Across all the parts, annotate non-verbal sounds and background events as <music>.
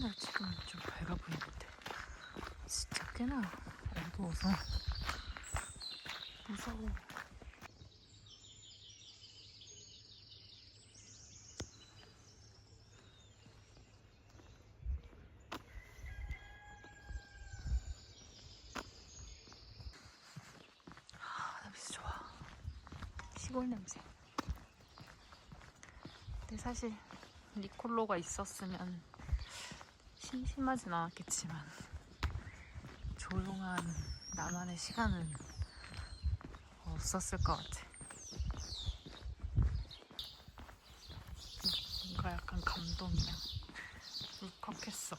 하늘날 찍으면 좀 밝아 보이는데 진짜 꽤나 어두워서 무서워. 아, 냄새 좋아. 시골 냄새. 근데 사실 니콜로가 있었으면 심심하진 않았겠지만 조용한 나만의 시간은 없었을 것 같아. 뭔가 약간 감동이야. 울컥했어.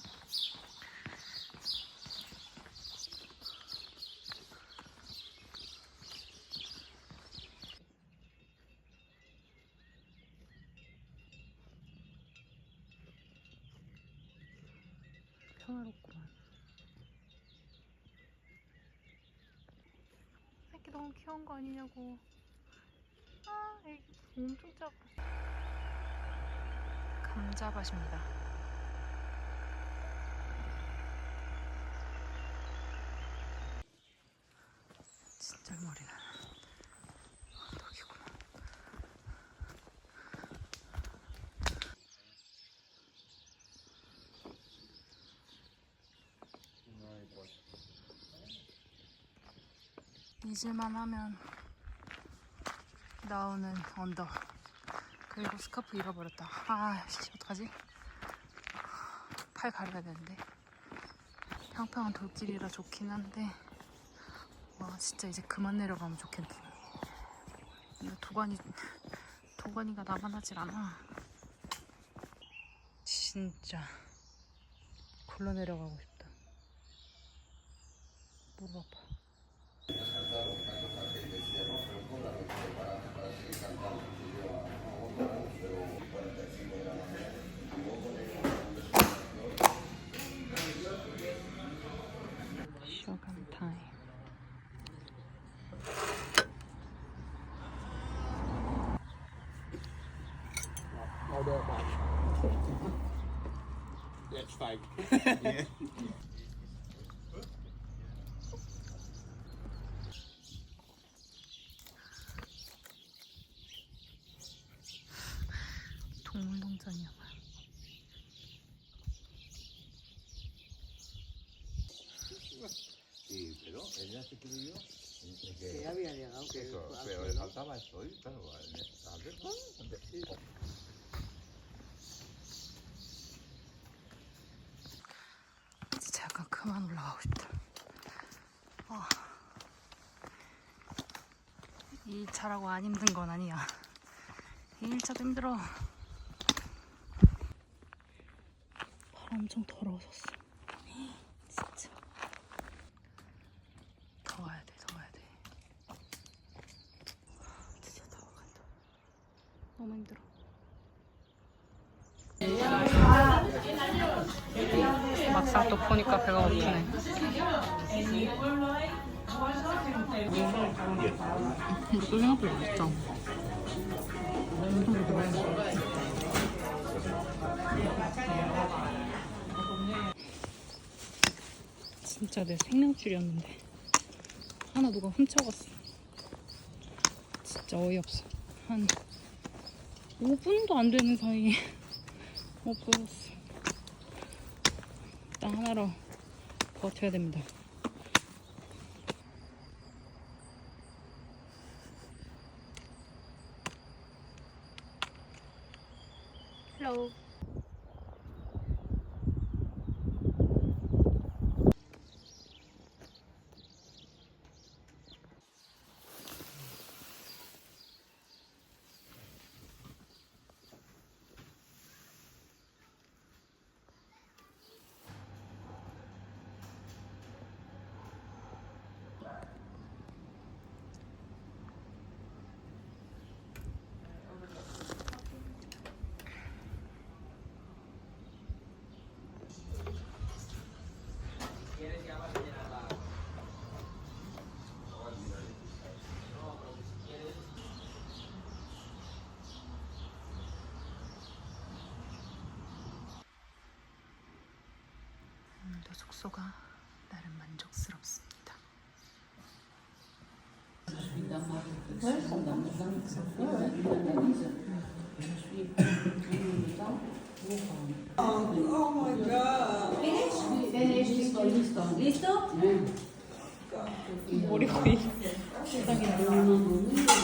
평화롭구만. 새끼 너무 귀여운 거 아니냐고. 아, 애기 엄청 작아. 감자밭입니다. 진짜 머리는 잊을만 하면 나오는 언더 그리고 스카프 잃어버렸다. 아씨 어떡하지? 팔 가려야 되는데. 평평한 돌길이라 좋긴 한데. 와 진짜 이제 그만 내려가면 좋겠네. 근데 도가니 도가니가 나만하질 않아. 진짜. 굴러 내려가고 싶다. 무릎 아파 Shogun time. That's fake. yeah. <laughs> se creyó que ya había llegado, que eso, pero le faltaba esto, y claro, vez, ¿no? 진짜 약간 그만 올라가고 싶다. 와. 이 차라고 안 힘든 건 아니야. 이 1차도 힘들어. 발 엄청 더러워졌어. 진짜. 더 와야 돼, 더 와야 돼. 드디어 다 와간다. 너무 힘들어. 막상 또 보니까 배가 고프네. 이거 생각보다 맛있다. 엄청 부드러워. 진짜 내 생명줄이었는데 하나 누가 훔쳐갔어. 진짜 어이없어. 한 5분도 안 되는 사이에 <laughs> 없어졌어. 일단 하나로 버텨야 됩니다. 헬로. 숙소가 나름 만족스럽습니다. 머리코이 Uh, 活活